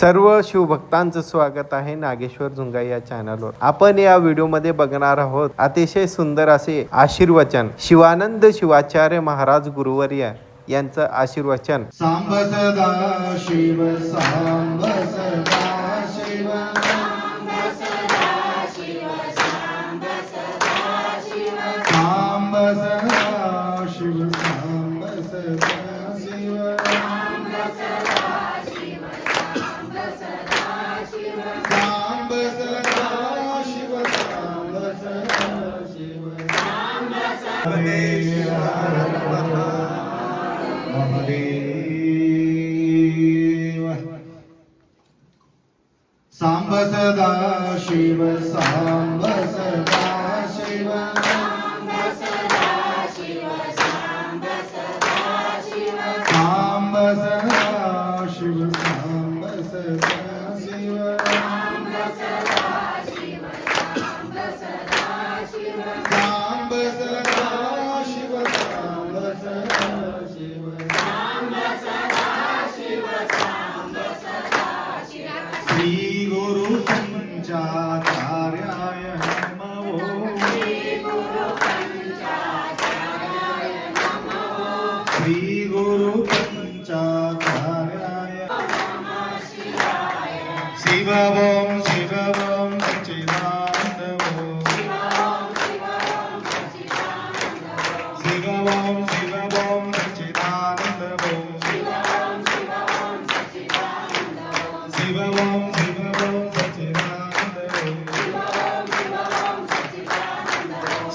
सर्व शिवभक्तांचं स्वागत आहे नागेश्वर झुंगा या चॅनलवर. आपण या व्हिडिओमध्ये बघणार आहोत अतिशय सुंदर असे आशीर्वचन शिवानंद शिवाचार्य महाराज गुरुवर्य यांचं आशीर्वचन. सांब सदा शिव सांब सदा शिव सांब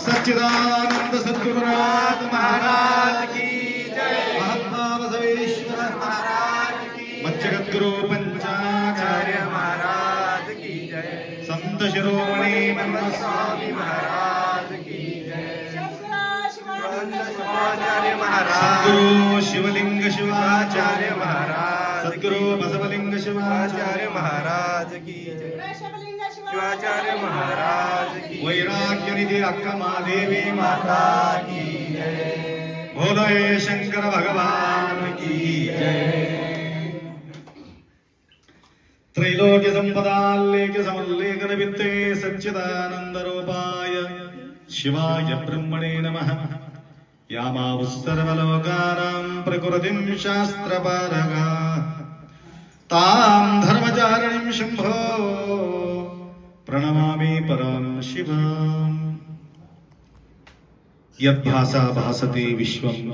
सच्चिदानंद सद्गुरुनाथ महाराज की जय। महात्मा बसवेश्वर महाराज की मच्छगद्गुरु पंचाचार्य महाराज की जय। संत शिरोमणी स्वामी महाराज की जय। शिवाचार्य सद्गुरु शिवलिंग शिवाचार्य महाराज सद्गुरु बसवलिंग शिवाचार्य महाराज की जय। शिवाचार्य महाराज की वैराग्य निधी अक्का महादेवी माता की जय। भोले शंकर भगवान की जय। त्रैलोक्य संपदाल्लेख्य समल्लेखन वित्ते सच्चिदानंद रूपाय। शिवाय ब्रह्मणे नमः। यामावुस्सर्वलोकानां प्रकृतिं शास्त्रपारगा तां धर्मचारिणीं शम्भो। प्रणमामि परां शिवाम्। यद्भासा भासते विश्वं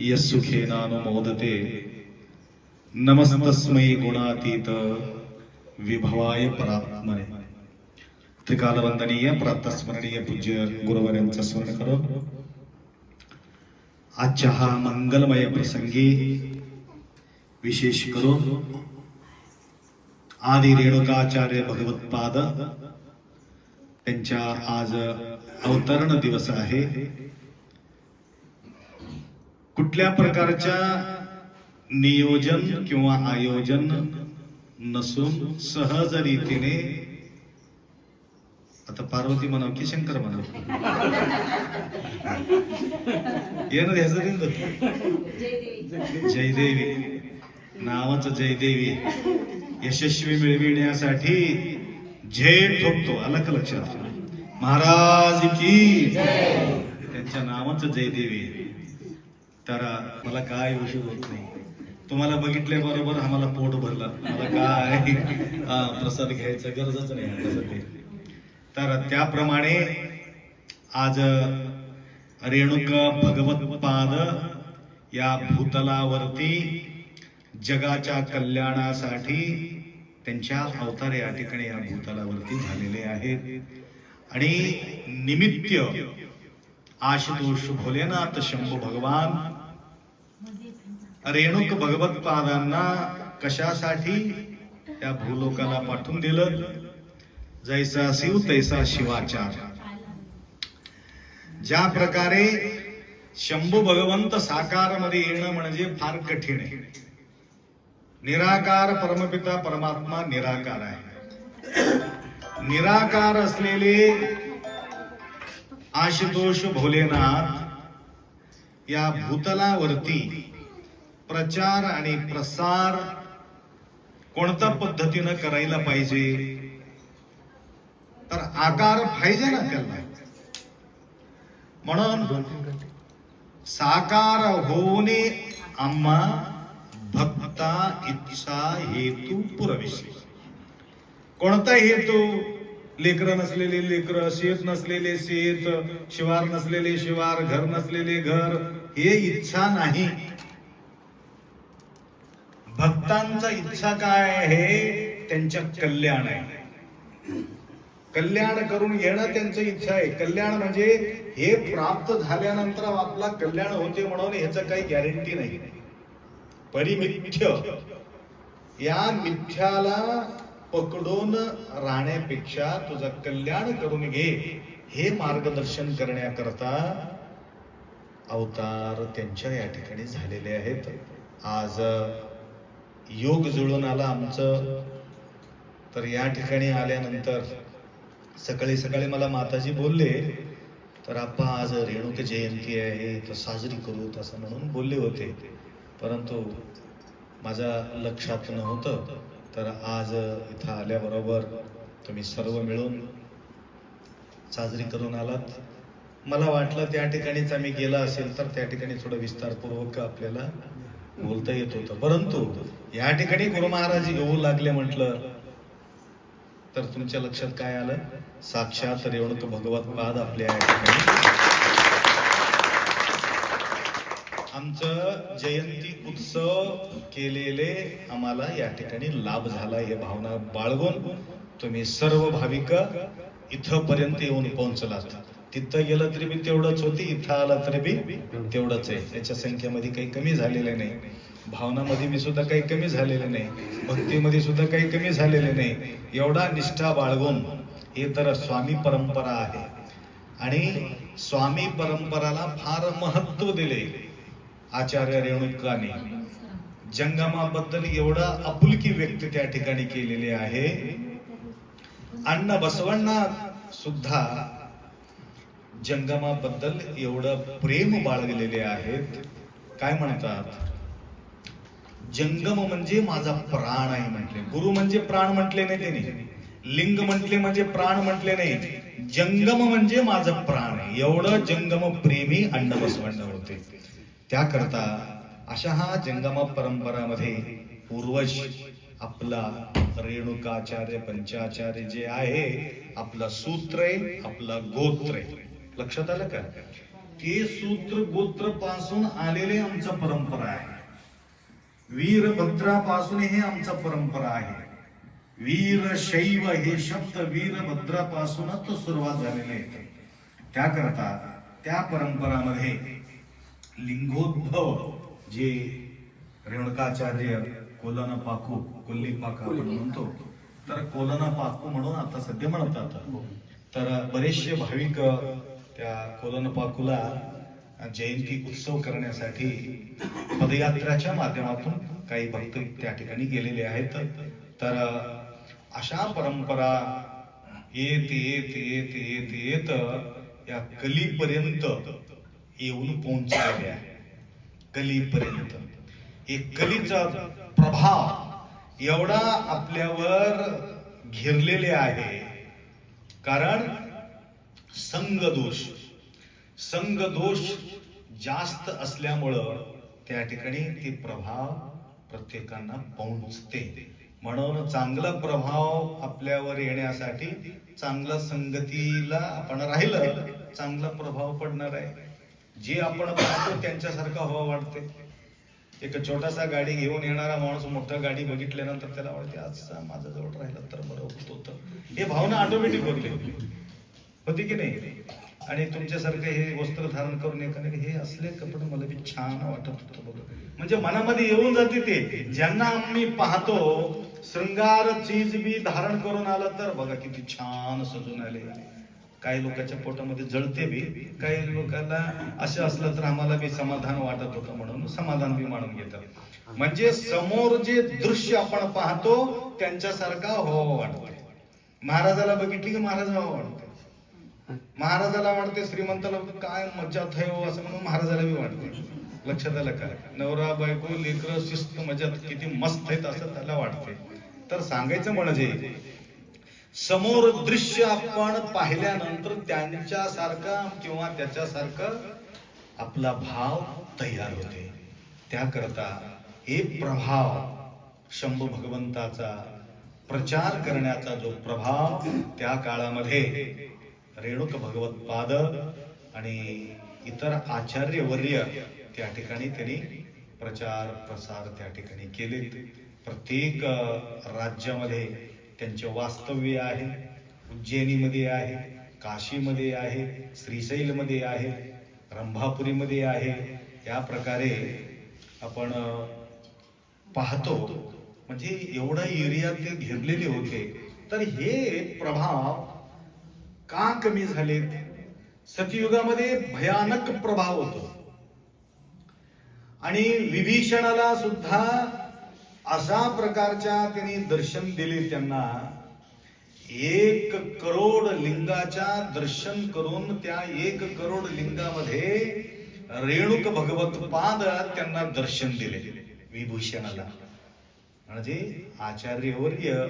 यस्सुखेनानुमोदते नमस्तस्मै गुणातीत विभवाय परात्मने। त्रिकालवंदनीय प्रातस्मरणीय पूज्य गुरुवर्यांचं स्मरण करो। आजच्या हा मंगलमय प्रसंगी विशेष करून आदि रेणुकाचार्य भगवत्पाद त्यांच्या आज अवतरण दिवस आहे कुठल्या प्रकारच्या नियोजन किंवा आयोजन नसून सहज रीतीने आता पार्वती म्हणाव की शंकर म्हणाव येणं ना? जयदेवी नावाचं जयदेवी यशस्वी मिळविण्यासाठी जय ठोकतो आलं का लक्षात महाराज की त्यांच्या नावाचं जयदेवी तर मला काय विषय होत नाही. तुम्हाला बघितल्याबरोबर आम्हाला पोट भरलं. मला काय हा, प्रसाद घ्यायचा गरजच नाही तर त्याप्रमाणे आज रेणुका भगवत पाद या भूतलावरती जगाच्या कल्याणासाठी त्यांच्या अवतार या ठिकाणी या भूतलावरती झालेले आहेत. आणि निमित्त आशुतोष भोलेनाथ शंभू भगवान रेणुक भगवत पादांना कशासाठी त्या भूलोकाला पाठवून दिलं? जैसा शिव तैसा शिवाचार ज्या प्रकारे शंभू भगवंत साकारमध्ये येणं म्हणजे फार कठीण आहे. निराकार परमपिता परमात्मा निराकार आहे. निराकार असलेले आशुतोष भोलेनाथ या भूतलावरती प्रचार आणि प्रसार कोणत्या पद्धतीनं करायला पाहिजे? तर आकार पाहिजे ना त्याला. म्हणून साकार होऊने आम्हा भक्ता इच्छा हेतू पुरविशी. कोणता हेतू? लेकर नसलेले लेकर शेत नसलेले शेत शिवार नसलेले शिवार घर नसलेले घर हे इच्छा नाही. भक्तांचा इच्छा काय आहे? त्यांच्या कल्याण आहे. कल्याण करून घेणं त्यांची इच्छा आहे. कल्याण म्हणजे हे प्राप्त झाल्यानंतर आपला कल्याण होते म्हणून ह्याचं काही गॅरंटी नाही. परिमिथ्य. या मिथ्याला पकडून राहण्यापेक्षा तुझं कल्याण करून घे हे मार्गदर्शन करण्याकरता अवतार त्यांच्या या ठिकाणी झालेले आहेत. आज योग जुळून आला आमचं. तर या ठिकाणी आल्यानंतर सकाळी सकाळी मला माताजी बोलले तर आप्पा आज रेणुक जयंती आहे तर साजरी करू असं म्हणून बोलले होते. परंतु माझ्या लक्षात नव्हतं तर आज इथं आल्याबरोबर तुम्ही सर्व मिळून साजरी करून आलात. मला वाटलं त्या ठिकाणीच आम्ही गेला असेल तर त्या ठिकाणी थोडं विस्तारपूर्वक आपल्याला बोलता येत होतं. परंतु या ठिकाणी गुरु महाराज येऊ लागले म्हटलं तर तुमच्या लक्षात काय आलं? साक्षात रेवणूक भगवत पाद आपल्या या ठिकाणी. आमचं जयंती उत्सव केलेले आम्हाला या ठिकाणी लाभ झाला. हे भावना बाळगून तुम्ही सर्व भाविक इथपर्यंत येऊन पोहोचलात. तिथं गेलं तरी बी तेवढंच होती इथं आला तरी बी तेवढंच आहे. त्याच्या संख्येमध्ये काही कमी झालेले नाही. भावनामध्ये मी सुद्धा काही कमी झालेले नाही. भक्तीमध्ये सुद्धा काही कमी झालेले नाही. एवढा निष्ठा बाळगून हे तर स्वामी परंपरा आहे. आणि स्वामी परंपराला फार महत्त्व दिले. आचार्य रेणुकाने जंगमाबद्दल एवढा आपुलकी व्यक्त त्या ठिकाणी केलेली आहे. अण्णा बसवण्णा सुद्धा जंगमाबद्दल एवढं प्रेम बाळगलेले आहेत. काय म्हणतात? जंगम म्हणजे माझा प्राण आहे म्हटले. गुरु म्हणजे प्राण म्हटले नाही त्यांनी. लिंग म्हटले म्हणजे प्राण म्हटले नाही. जंगम म्हणजे माझं प्राण आहे. एवढं जंगम प्रेमी अण्ण बसवण्णा होते. त्याकरता अशा हा जंगम परंपरामध्ये पूर्वज आपला रेणुकाचार्य पंचाचार्य जे आहे आपलं सूत्र आहे आपलं गोत्र आहे. लक्षात आलं का? ते सूत्र गोत्रपासून आलेले आमचं परंपरा आहे. वीरभद्रापासून हे आमचा परंपरा आहे. वीर शैव हे शब्द वीरभद्रापासूनच सुरुवात झालेले आहेत. त्याकरता त्या परंपरामध्ये लिंगोद्भव जे रेणुकाचार्य कोलन पाकू कोल्ली पाका आपण म्हणतो. तर कोलना पाकू म्हणून आता सध्या म्हणतात. तर बरेचसे भाविक त्या कोलन पाकूला जयंती उत्सव करण्यासाठी पदयात्राच्या माध्यमातून काही भक्त त्या ठिकाणी गेलेले आहेत. तर अशा परंपरा येत येत येत येत येत या कलीपर्यंत येऊन पोहोचलेल्या कलीपर्यंत. एक कलीचा प्रभाव एवढा आपल्यावर घेरलेले आहे. कारण संगदोष संगदोष जास्त असल्यामुळं त्या ठिकाणी ते प्रभाव प्रत्येकांना पोहोचते. म्हणून चांगला प्रभाव आपल्यावर येण्यासाठी चांगला संगतीला आपण राहिलं चांगला प्रभाव पडणार आहे. जे आपण पाहतो त्यांच्यासारखं हवा वाटते. एक छोटासा गाडी घेऊन येणारा माणूस मोठा गाडी बघितल्यानंतर त्याला वाटते आज माझा जवळ राहिला तर बरं होत होतं. हे भावना ऑटोमॅटिक बघली होती की नाही? आणि तुमच्यासारखे हे वस्त्र धारण करून एखाद्या हे असले कपडे मला बी छान वाटत होतं बघ. म्हणजे मनामध्ये येऊन जाते ते. ज्यांना आम्ही पाहतो शृंगार चीज बी धारण करून आलं तर बघा किती छान सजून आले. काही लोकांच्या पोटामध्ये जळते बी काही लोकांना असं असलं तर आम्हाला बी समाधान वाटत होतं म्हणून समाधान बी मानून घेतात. म्हणजे समोर जे दृश्य आपण पाहतो त्यांच्यासारखा हो वाटतो. महाराजाला बघितली की महाराज व्हावं वाटते? महाराजाला वाटते श्रीमंताला काय मज्जा थय हो असं म्हणून महाराजाला बी वाटते. लक्षात आलं का? नवरा बायको लेकर शिस्त मजा किती मस्त आहेत असं त्याला वाटते. तर सांगायचं म्हणजे समोर दृश्य आपण पाहिल्यानंतर त्यांच्यासारखा किंवा त्याच्यासारखं आपला भाव तयार होते. त्याकरता एक प्रभाव शंभू भगवंताचा प्रचार करण्याचा जो प्रभाव त्या काळामध्ये रेणुक भगवत पाद आणि इतर आचार्यवर्य त्या ठिकाणी त्यांनी प्रचार प्रसार त्या ठिकाणी केले प्रत्येक राज्यामध्ये त्यांचे वास्तव्य आहे. उज्जैनीमध्ये आहे काशीमध्ये आहे श्रीशैलमध्ये आहे रंभापुरीमध्ये आहे. या प्रकारे आपण पाहतो. म्हणजे एवढा एरिया ते घेरलेले होते तर हे प्रभाव का कमी झालेत? सतयुगामध्ये भयानक प्रभाव होतो. आणि विभीषणाला सुद्धा अशा प्रकारच्या त्यांनी दर्शन दिले त्यांना. एक करोड लिंगाच्या दर्शन करून त्या एक करोड लिंगामध्ये रेणुक भगवत पाद त्यांना दर्शन दिले विभूषणाला. म्हणजे आचार्यवर्य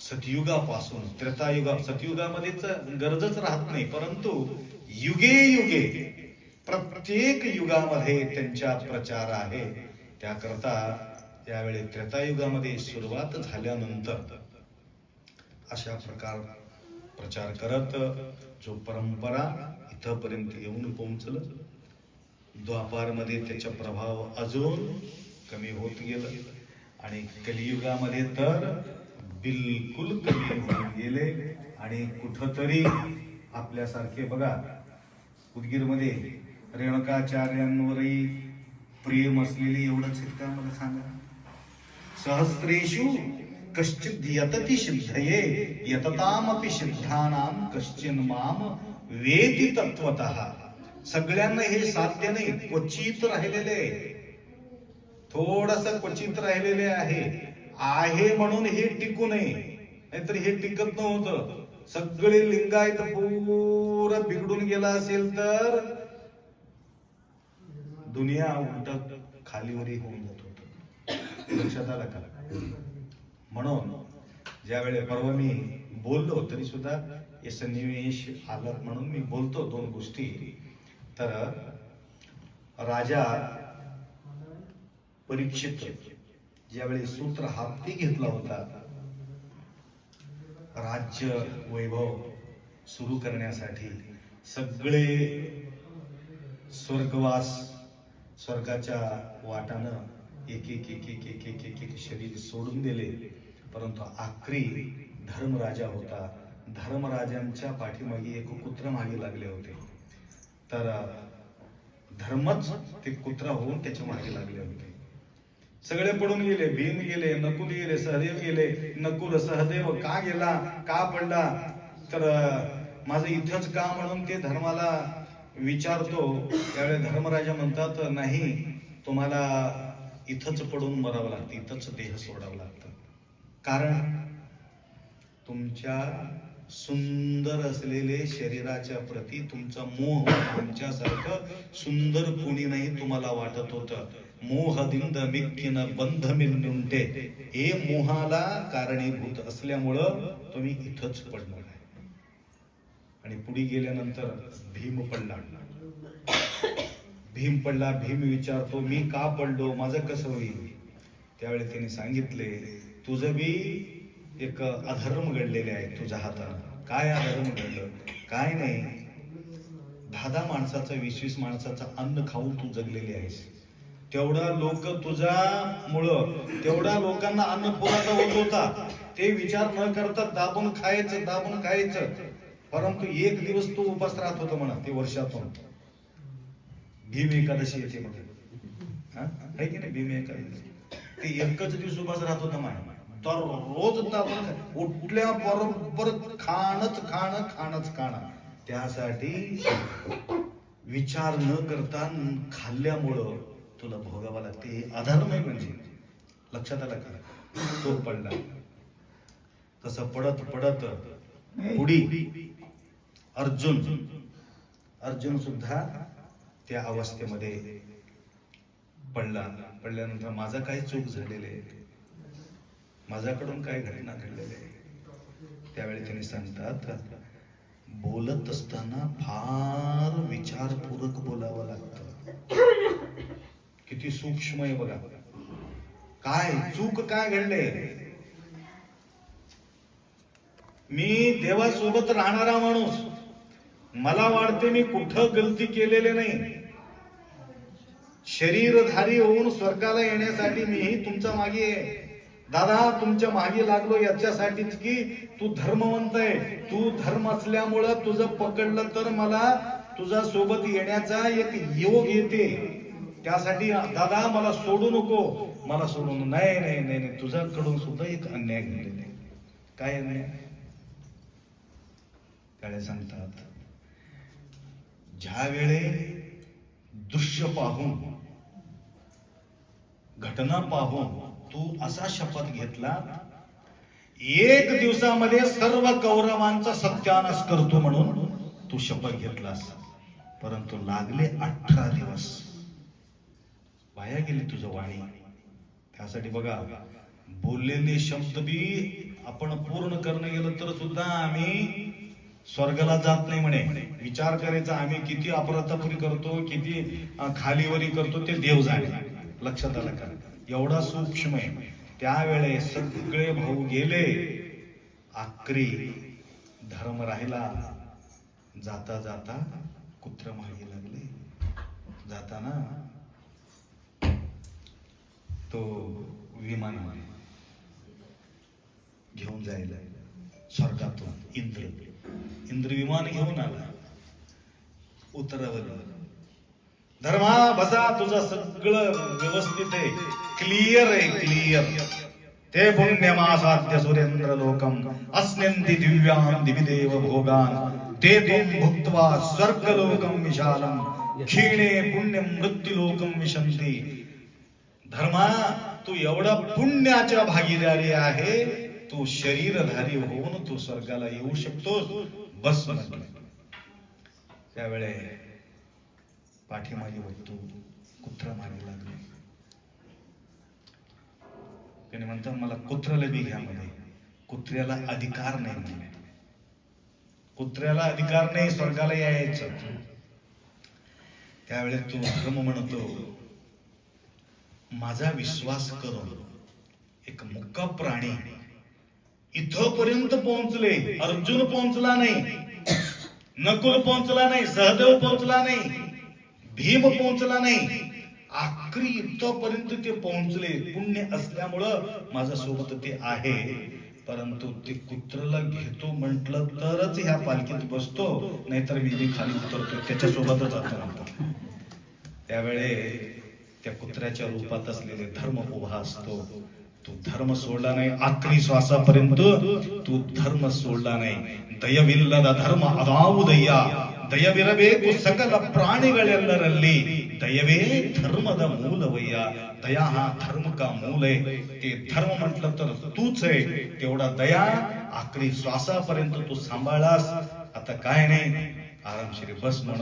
सतयुगापासून त्रेतायुगा सतयुगामध्येच गरजच राहत नाही परंतु युगे युगे प्रत्येक युगामध्ये त्यांचा प्रचार आहे. त्याकरता यावेळी त्रेतायुगामध्ये सुरुवात झाल्यानंतर अशा प्रकार प्रचार करत जो परंपरा इथपर्यंत येऊन पोहोचलं द्वापारमध्ये त्याचा प्रभाव अजून कमी होत गेलं. आणि कलियुगामध्ये तर बिलकुल कमी होऊन गेले. आणि कुठंतरी आपल्यासारखे बघा उदगीरमध्ये रेणुकाचार्यांवरही प्रेम असलेली एवढंच आहेत मला सांगा. सहस्रेषु कश्चित यतति सिद्धये यततामपि सिद्धानाम कश्चिन माम वेति तत्वतः सगळ्यांना हे साध्य नाही क्वचित राहिलेले थोडस क्वचित राहिलेले आहे. आहे म्हणून हे टिकू नये नाहीतर हे टिकत नव्हतं. सगळे लिंगायत पूर बिघडून गेला असेल तर दुनिया उलट खालीवरी होऊन जातो. लक्षात आलं का? म्हणून ज्यावेळी परवा मी बोललो तरी सुद्धा हे सन्निवेश आलं म्हणून मी बोलतो दोन गोष्टी. तर राजा परीक्षित ज्यावेळी सूत्र हाती घेतला होता राज्य वैभव सुरू करण्यासाठी सगळे स्वर्गवास स्वर्गाच्या वाटानं एक एक एक एक एक एक एक एक शरीर सोडून दिले. परंतु आखरी धर्मराजा होता. धर्मराजांच्या पाठीमागे एक कुत्र मागे लागले होते. तर धर्मच ते कुत्रा होऊन त्याच्यामागे लागले होते. सगळे पडून गेले भीम गेले नकुल गेले सहदेव गेले. नकुल सहदेव का गेला? का पडला? तर माझं इथंच का म्हणून ते धर्माला विचारतो? त्यावेळी धर्मराजा म्हणतात नाही तुम्हाला इथंच पडून मरावं लागतं इथंच देह सोडावं लागतं. कारण तुमच्या सुंदर असलेले शरीराच्या प्रती तुमचा मोह तुमच्यासारखं सुंदर कोणी नाही तुम्हाला वाटत होतं. मोहदिंद मिक्कीन बंध मिन्नुंटे हे मोहाला कारणीभूत असल्यामुळं तुम्ही इथंच पडणार आहे. आणि पुढे गेल्यानंतर भीम पडला भीम पडला भीम विचारतो मी का पडलो? माझं कसं होईल? त्यावेळी त्याने सांगितले तुझं बी एक अधर्म घडलेले आहे तुझ्या हातानं. काय अधर्म घडलं? काय नाही. दहा दहा माणसाचं वीस वीस माणसाचं अन्न खाऊन तू जगलेली आहेस. तेवढा लोक तुझ्यामुळं तेवढ्या लोकांना अन्न पुरवठा होत होता. ते विचार न करता दाबून खायचं दाबून खायचं. परंतु एक दिवस तू उपास राहत होता म्हणा ते वर्षातून. भीम एकादशी येते हा? आहे की नाही? भीम एकादशी. ते एकच दिवस उपास राहत होता माय. तर रोज उठल्या बरोबर खाणच खाणं खाणच खाणं. त्यासाठी विचार न करता खाल्ल्यामुळं तुला भोगावं लागते. हे आहे म्हणजे. लक्षात आलं का? तो पडला. तसं पडत पडत पुढी. अर्जुन. अर्जुन सुद्धा त्या अवस्थेमध्ये पडला. पडल्यानंतर माझा काय चूक झालेले आहे? माझ्याकडून काय घटना घडलेले आहे त्यावेळी त्यांनी सांगतात बोलत असताना फार विचारपूर्वक बोलावं लागतं. किती सूक्ष्म आहे बघा. काय? चूक काय घडले मी देवासोबत राहणारा माणूस. मला वाटते मी कुठं गलती केलेले नाही. शरीरधारी होऊन स्वर्गाला येण्यासाठी मीही तुमच्या मागे आहे. दादा तुमच्या मागे लागलो याच्यासाठीच की तू धर्मवंत आहे. तू धर्म असल्यामुळं तुझं पकडलं तर मला तुझ्या सोबत येण्याचा एक योग येते. त्यासाठी दादा मला सोडू नको. मला सोडून नाही नाही नाही नाही. तुझ्याकडून सुद्धा एक अन्याय घडलेला आहे. काय अन्याय? त्याला सांगतात ज्या वेळे दृश्य पाहून घटना पाहून तू असा शपथ घेतला एक दिवसामध्ये सर्व कौरवांचा सत्यानाश करतो म्हणून तू शपथ घेतलास. परंतु लागले अठरा दिवस. वाया गेली तुझं वाणी. त्यासाठी बघा बोललेले शब्द बी आपण पूर्ण करणं गेलं तर सुद्धा आम्ही स्वर्गाला जात नाही म्हणे. विचार करायचा आम्ही किती अपराधापुरी करतो किती खालीवरी करतो ते देव जाणे. लक्षात आलं का? एवढा सूक्ष्म आहे. त्यावेळेस सगळे भाऊ गेले. आक्री धर्म राहिला. जाता जाता कुत्र मागे लागले. जाताना तो विमान घेऊन जायला. स्वर्गातून इंद्र. इंद्र विमान घेऊन आला. उतरवलं धर्मा बसा तुझं सगळं व्यवस्थित आहे. क्लिअर आहे क्लिअर ते पुण्यमासाद्य सुरेंद्र लोकम अस्नंती दिव्यां दिविदेव भोगान. ते तुम भुक्त्वा स्वर्ग लोकम विशालम क्षीणे पुण्य मृत्यू लोकम विशंती धर्मा तू एवढा पुण्याच्या भागीदारी आहे तू शरीरधारी होऊन तू स्वर्गाला येऊ शकतोस बस त्यावेळे पाठीमागे होतो कुत्रा मागे लागले. त्याने म्हणतात मला कुत्र्याला बी घ्या म्हणे. कुत्र्याला अधिकार नाही म्हणे. कुत्र्याला अधिकार नाही स्वर्गाला यायचं. त्यावेळेस तो धर्म म्हणतो माझा विश्वास करून एक मुक्का प्राणी इथपर्यंत पोहोचले अर्जुन पोहोचला नाही नकुल पोहोचला नाही सहदेव पोहोचला नाही भीम पोहोचला नाही. आखरी इथपर्यंत ते पोहोचले. पुण्य असल्यामुळं माझ्या सोबत ते आहे. परंतु ते कुत्र्याला घेतो म्हटलं तरच ह्या पालखीत बसतो. नाहीतर मी खाली उतरतो त्याच्या सोबतच जातो म्हणतो त्यावेळे त्या कुत्र्याच्या रूपात असलेले धर्म उभा असतो. तू धर्म सोडला नाही आखरी श्वासापर्यंत तू धर्म सोडला नाही ದಯವಿಲ್ಲದ ಧರ್ಮ ಅದಾವುದಯ್ಯ ದಯವಿರಬೇಕು ಸಕಲ ಪ್ರಾಣಿಗಳೆಲ್ಲರಲ್ಲಿ ದಯವೇ ಧರ್ಮದ ಮೂಲವಯ್ಯ दया हा धर्म का मूल आहे ते धर्म म्हटलं तर तूच आहे तेवढा दया आखरी श्वासापर्यंत तू सांभाळलास आता काय नाही आरामशीर बस म्हण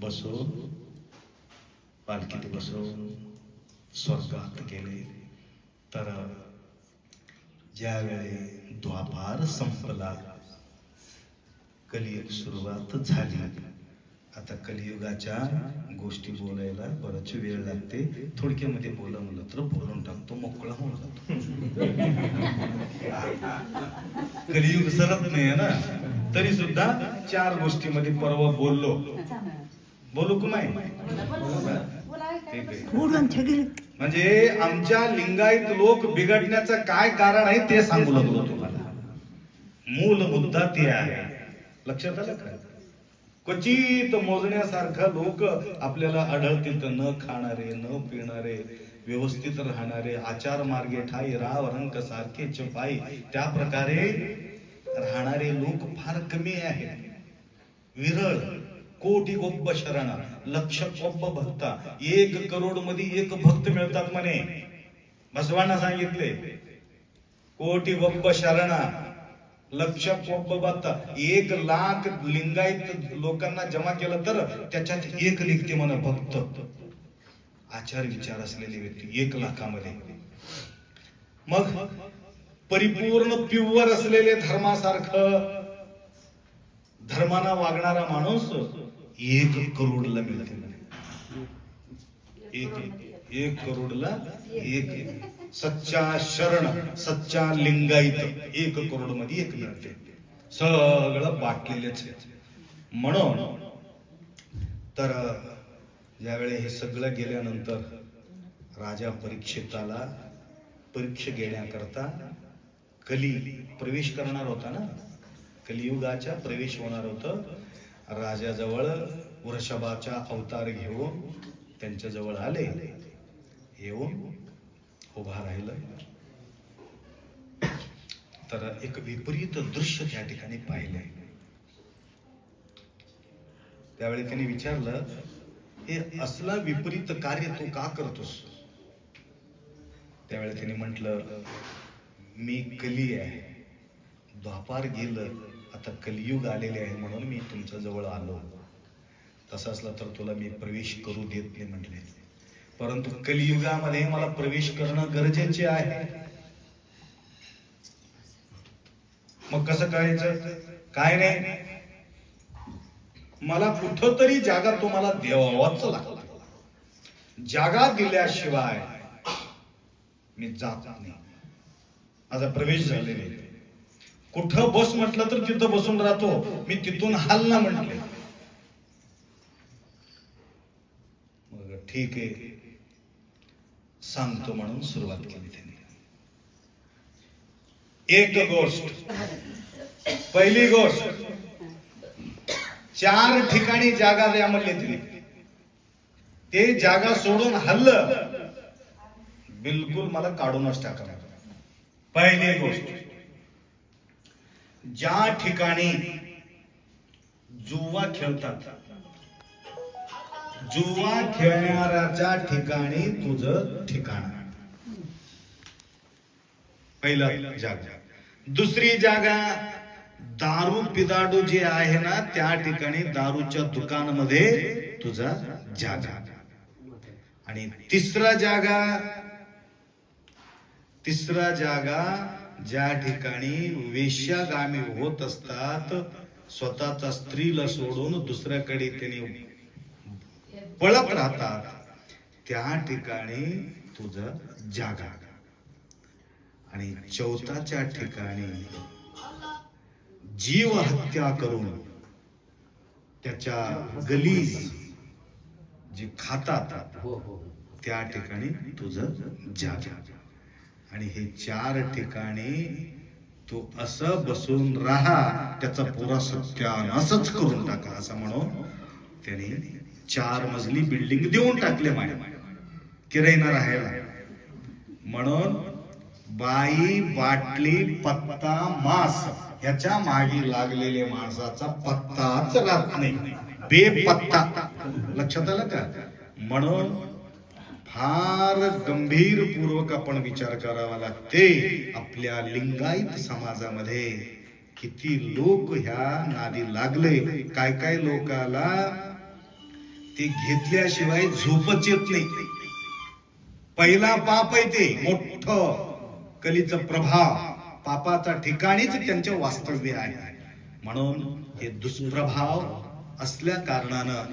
बसो पालखीत बसवून स्वर्गात गेले तर ज्यावेळी द्वापार संपला कलियुग सुरुवात झाली. आता कलियुगाच्या गोष्टी बोलायला बराच वेळ लागते. थोडक्यामध्ये बोला म्हणलं तर बोलून टाकतो मोकळा होऊन जातो. कलियुग सरत नाही ना? तरी सुद्धा चार गोष्टीमध्ये परवा बोललो. बोलू का नाही? ठीक आहे. म्हणजे आमच्या लिंगायत लोक बिघडण्याचं काय कारण आहे ते सांगू लागलो तुम्हाला. मूल मुद्दा ते आहे. लक्षात आलं का? क्वचित मोजण्यासारखा लोक आपल्याला आढळतील तर न खाणारे न पिणारे व्यवस्थित राहणारे आचार मार्गे ठाई राव रंग सारखे चपाई. त्या प्रकारे राहणारे लोक फार कमी आहेत. विरळ. कोटी गोप्प शरणा लक्ष गोप्प भक्ता. एक करोडमध्ये एक भक्त मिळतात म्हणे. बसवांना सांगितले. कोटी गोप्प शरणा लक्ष गोप्प भक्ता. एक लाख लिंगायत लोकांना जमा केलं तर त्याच्यात एक लिखते म्हण भक्त. आचार विचार असलेली व्यक्ती एक लाखामध्ये. मग परिपूर्ण पिव्वर असलेले धर्मासारखं धर्माना वागणारा माणूस एक करोडला मिळते. एक एक करोडला एक एक. सच्चा शरण सच्चा लिंगायत एक करोडमध्ये एक मिळते. सगळं बाटलेलेच म्हणून तर ज्यावेळी हे सगळं गेल्यानंतर राजा परीक्षिताला परीक्षा घेण्याकरता कली प्रवेश करणार होता ना? कलियुगाच्या प्रवेश होणार होतं. राजाजवळ वृषभाचा अवतार घेऊन त्यांच्या जवळ आले. येऊन उभा राहिलं. तर एक विपरीत दृश्य त्या ठिकाणी पाहिलंय. त्यावेळी त्यांनी विचारलं हे असला विपरीत कार्य तू का करतोस? त्यावेळी त्यांनी म्हटलं मी कली आहे. द्वापार गेलं आता कलियुग आलेले आहे म्हणून मी तुमच्या जवळ आलो. तसं असलं तर तुला मी प्रवेश करू देत नाही म्हटले. परंतु कलियुगामध्ये मला प्रवेश करणं गरजेचे आहे. मग कसं करायचं? काय नाही. मला कुठंतरी जागा तुम्हाला देवावाच लागतो. जागा दिल्याशिवाय मी जात नाही. माझा प्रवेश झालेला आहे. कुठं बस म्हटलं तर तिथं बसून राहतो. मी तिथून हाल ना म्हटले. मग ठीक आहे. सांगतो म्हणून सुरुवात केली त्यांनी. एक गोष्ट. पहिली गोष्ट. चार ठिकाणी जागा द्या म्हणले तिने. ते जागा सोडून हल्लं. बिलकुल मला काढूनच टाकणार. पहिली गोष्ट. ज्या ठिकाणी जुवा खेळतात जुवा खेळणाऱ्याच्या ठिकाणी तुझं ठिकाण पहिला जागा. दुसरी जागा दारू पिदाडू जे आहे ना त्या ठिकाणी दारूच्या दुकानामध्ये तुझा जागा. आणि तिसरा जागा तिसरा जागा ज्या ठिकाणी वेश्यागामी होत असतात स्वतःच्या स्त्रीला सोडून दुसऱ्याकडे त्यांनी पळत राहतात. त्या ठिकाणी तुझं जागा. आणि चौथाच्या ठिकाणी जीव हत्या करून त्याच्या गलीज जे खातात त्या ठिकाणी तुझं जागा. आणि हे चार ठिकाणी तू असं बसून राहा त्याचा पुरा सत्यानाशच करून टाका. असं म्हणून त्याने चार मजली बिल्डिंग देऊन टाकले माझ्या किरायना राहायला. म्हणून बाई बाटली पत्ता मास ह्याच्या मागे लागलेल्या माणसाचा पत्ताच राहत नाही. बेपत्ता. लक्षात आलं का? म्हणून फार गंभीर पूर्वक आपण विचार करावा लागते आपल्या लिंगायत समाजामध्ये. किती लोक ह्या नादी लागले? काय काय लोकाला ते घेतल्याशिवाय झोपच येत नाही. पहिला पाप आहे ते मोठ कलीच प्रभाव. पापाचा ठिकाणीच त्यांचे वास्तव्य आहे. म्हणून हे दुष्प्रभाव असल्या कारणानं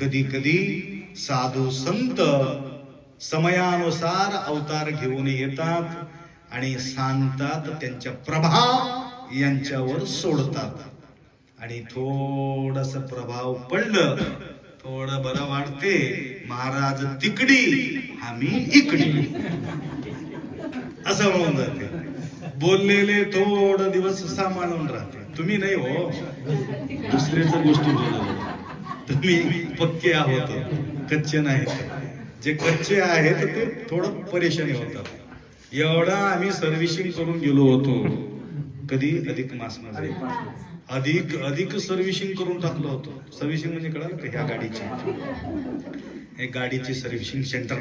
कधी कधी साधू संत समयानुसार अवतार घेऊन येतात आणि सांगतात त्यांच्या प्रभाव यांच्यावर सोडतात. आणि थोडस प्रभाव पडलं थोडं बरं वाटते. महाराज तिकडी आम्ही इकडी. असं म्हणून जाते. बोललेले थोड दिवस सांभाळून राहते. तुम्ही नाही हो. दुसऱ्याच गोष्टी बोलत तुम्ही पक्के आहोत. कच्चे नाहीत. जे कच्चे आहेत ते थोडं परेशानी होतात. एवढा आम्ही सर्व्हिसिंग करून गेलो होतो. कधी? अधिक मासमध्ये. अधिक अधिक सर्व्हिसिंग करून टाकलो होतो. सर्व्हिसिंग म्हणजे कळालं का? ह्या गाडीची. हे गाडीची servicing centre.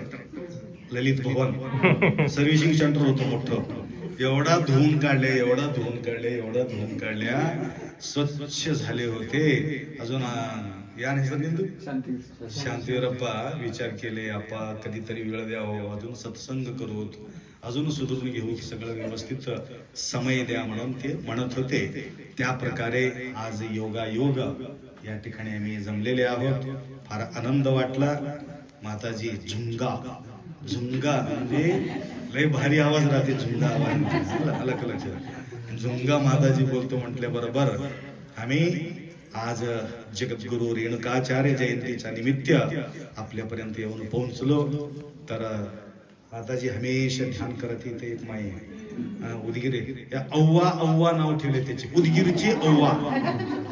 Lalit Bhavan. Servicing centre होतं मोठं. एवढा धुवून काढले एवढा धुवून काढले एवढा धुवून काढल्या स्वच्छ झाले होते. अजून या बिंदू? शांतीवरप्पा विचार केले आपा कधीतरी वेळ द्यावं अजून सत्संग करू अजून सुधरून घेऊ सगळं व्यवस्थित समय द्या म्हणून ते म्हणत होते. त्या प्रकारे आज योगा योग या ठिकाणी आम्ही जमलेले आहोत. फार आनंद वाटला. माताजी झुंगा. झुंगा म्हणजे लय भारी आवाज राहते झुंगा आवाज. का लक्षात झुंगा माताजी बोलतो म्हटल्या बरोबर आम्ही आज जगद्गुरु रेणुकाचार्य जयंतीच्या निमित्त आपल्यापर्यंत येऊन पोहोचलो. तर माताजी हमेशा ध्यान करत येते एक माई उदगिरे या अव्वा अव्वा नाव ठेवले त्याचे. उदगिरीची अव्वा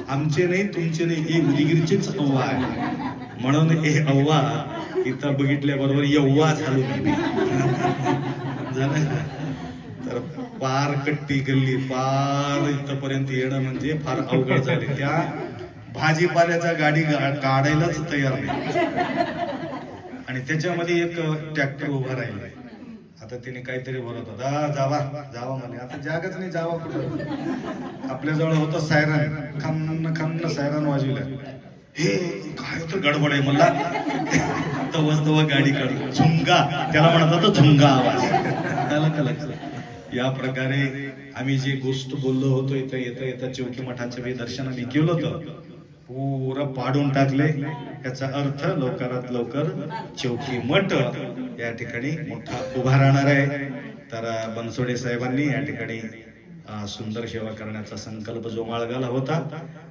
आमचे नाही तुमचे नाही हे उदगिरीचेच अव्वा आहे. म्हणून हे अव्वा इथं बघितल्याबरोबर यव्वा झालो मी. झालं? पार कट्टी गल्ली पार इथपर्यंत येणं म्हणजे फार अवघड झाले. त्या भाजीपाल्याच्या गाडी काढायलाच तयार नाही. आणि त्याच्यामध्ये एक ट्रॅक्टर उभा राहिलाय. आता तिने काहीतरी भरत होता जावा जावा म्हणे. आता जागच नाही जावा कुठं? आपल्याजवळ होतं सायरन. खन्न खन्न सायरन वाजविल्या हे काय होतं गडबड आहे मला तवस तवा गाडी काढू झुंगा. त्याला म्हणत होता झुंगा आवाज. त्याला लक्षात या प्रकारे आम्ही जी गोष्ट बोललो होतो इथं येता येता चौकी मठाचं बी दर्शन आम्ही केलं होतं. पुरं पाडून टाकले. याचा अर्थ लवकरात लवकर चौकी मठ या ठिकाणी मोठा उभा राहणार आहे. तर बनसोडे साहेबांनी या ठिकाणी सुंदर सेवा करण्याचा संकल्प जो माळगाला होता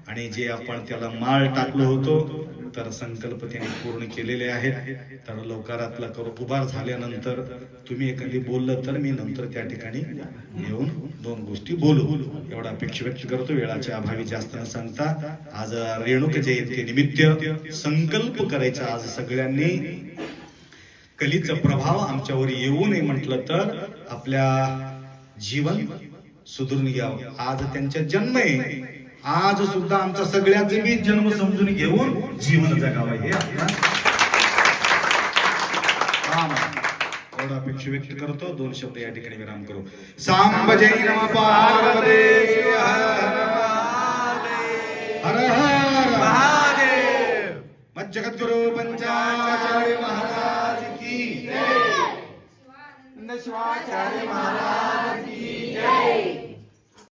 आणि जे आपण त्याला माळ टाकलो होतो तर संकल्प त्यांनी पूर्ण केलेले आहेत. तर लवकरात लवकर उभार झाल्यानंतर तुम्ही एखादी बोललं तर मी नंतर त्या ठिकाणी येऊन दोन गोष्टी बोलू. एवढा अपेक्षा व्यक्त करतो. वेळाच्या अभावी जास्त न सांगता आज रेणुक जयंती निमित्त संकल्प करायचा आज सगळ्यांनी. कलीचा प्रभाव आमच्यावर येऊ नये म्हटलं तर आपल्या जीवन सुधरून घ्यावं. आज त्यांचा जन्म आहे आज सुद्धा आमचा सगळ्या बी जन्म समजून घेऊन जीवन जगावं हे आपला एवढा अपेक्षा व्यक्त करतो. दोन शब्द या ठिकाणी विराम करू. सांब जय पार्वते हर हर मत जगद्गुरु पंचाचार्य महाराज की शिवाचार्य महाराज की जय